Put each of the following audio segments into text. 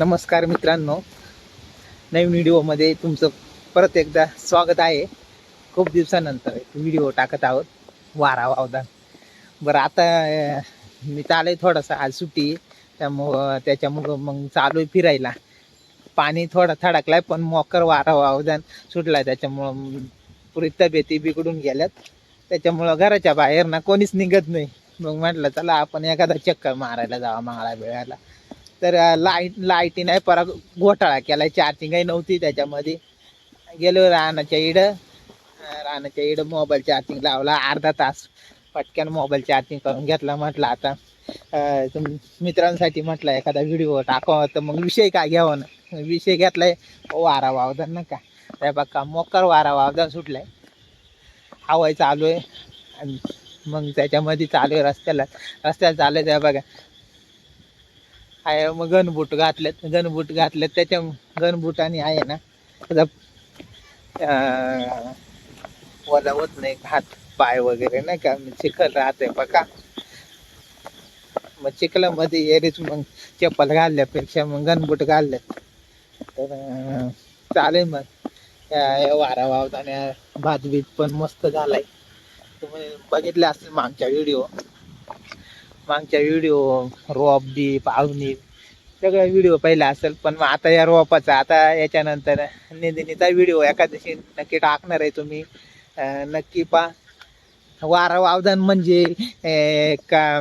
नमस्कार मित्रांनो. नवीन व्हिडिओमध्ये तुमचं परत एकदा स्वागत आहे. खूप दिवसानंतर व्हिडिओ टाकत आहोत. वारा वावदान. बरं आता मी चालू थोडासा. आज सुट्टी त्यामुळं त्याच्यामुळं मग चालू आहे फिरायला. पाणी थोडा थडकलाय पण मोकर वारा वावदान सुटलाय. त्याच्यामुळं पुरी तब्येती बिघडून गेल्यात. त्याच्यामुळं घराच्या बाहेर ना कोणीच निघत नाही. मग म्हटलं चला आपण एखादा चक्कर मारायला जावा माळा वेळायला तर लाइट लाईटी नाही परत घोटाळा केला चार्जिंगही नव्हती त्याच्यामध्ये. गेलो रानाच्या इडं. रानाच्या इड मोबाईल चार्जिंग लावला अर्धा तास पटक्यान मोबाईल चार्जिंग करून घेतला म्हटलं आता. तुम मित्रांसाठी म्हटलं एखादा व्हिडिओ टाकावा तर मग विषय काय घ्यावा ना? विषय घेतलाय वारा वावदार ना का? त्या बघा मोकर वारा वावदान सुटलाय. हवाय चालू आहे. आणि मग त्याच्यामध्ये चालू आहे रस्त्याला. रस्त्याला चालू आहे त्या बघा. आहे मग गनबूट घातलेत गनबूट घातलेत त्याच्या गनबुटाने आहे ना त्याचा वजा होत नाही हात पाय वगैरे नाही का चिखल राहते बघा. मग चिखलामध्ये एरीच मग चप्पल घालल्यापेक्षा मग गनबूट घालल्यात तर चालेल मग. या- वारा वावताना भात बीत पण मस्त झालाय. तुम्ही बघितले असतील मागच्या व्हिडिओ मागच्या व्हिडिओ रोप बी पाहुणी सगळा व्हिडिओ पहिला असेल पण मग आता या रोपाचा आता याच्यानंतर निंदिनीचा व्हिडिओ एकादशी नक्की टाकणार आहे तुम्ही. नक्की पा वारा वावदान म्हणजे का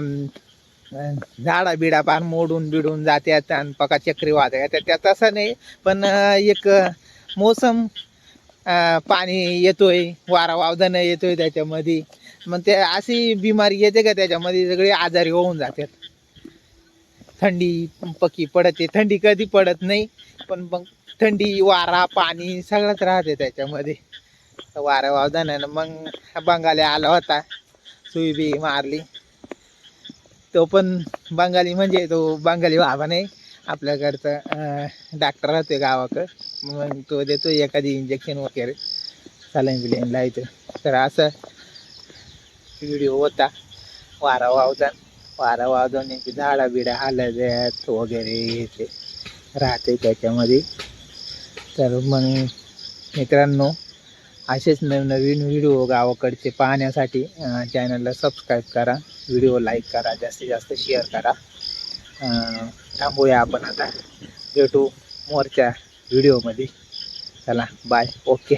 झाडा बिडा पार मोडून बिडून जात्यात आणि पका चक्री येतात त्या तसं नाही पण एक मोसम पाणी येतोय वारा वावदानं येतोय त्याच्यामध्ये. मग ते अशी बिमारी येते का त्याच्यामध्ये? सगळे आजारी होऊन जातात. थंडी पकी पडते. थंडी कधी पडत नाही पण मग थंडी वारा पाणी सगळंच राहते त्याच्यामध्ये. वारा वावदानानं मग बंगाली आला होता सुई बी मारली. तो पण बंगाली म्हणजे तो बंगाली बाबा नाही आपल्याकडचा डॉक्टर राहतोय गावाकडं. मग तो देतो एखादी इंजेक्शन वगैरे. सलाईन बिलाईन लायचं. तर असं व्हिडिओ होता. वारा वावजा वारा वावदान झाडा बिडा हलत वगैरे हे ते राहते त्याच्यामध्ये. तर मग मित्रांनो असेच नवनवीन व्हिडिओ गावाकडचे पाहण्यासाठी चॅनलला सबस्क्राईब करा व्हिडिओ लाईक करा जास्तीत जास्त शेअर करा. थांबूया आपण आता. भेटू मोरच्या व्हिडिओमध्ये. चला बाय ओके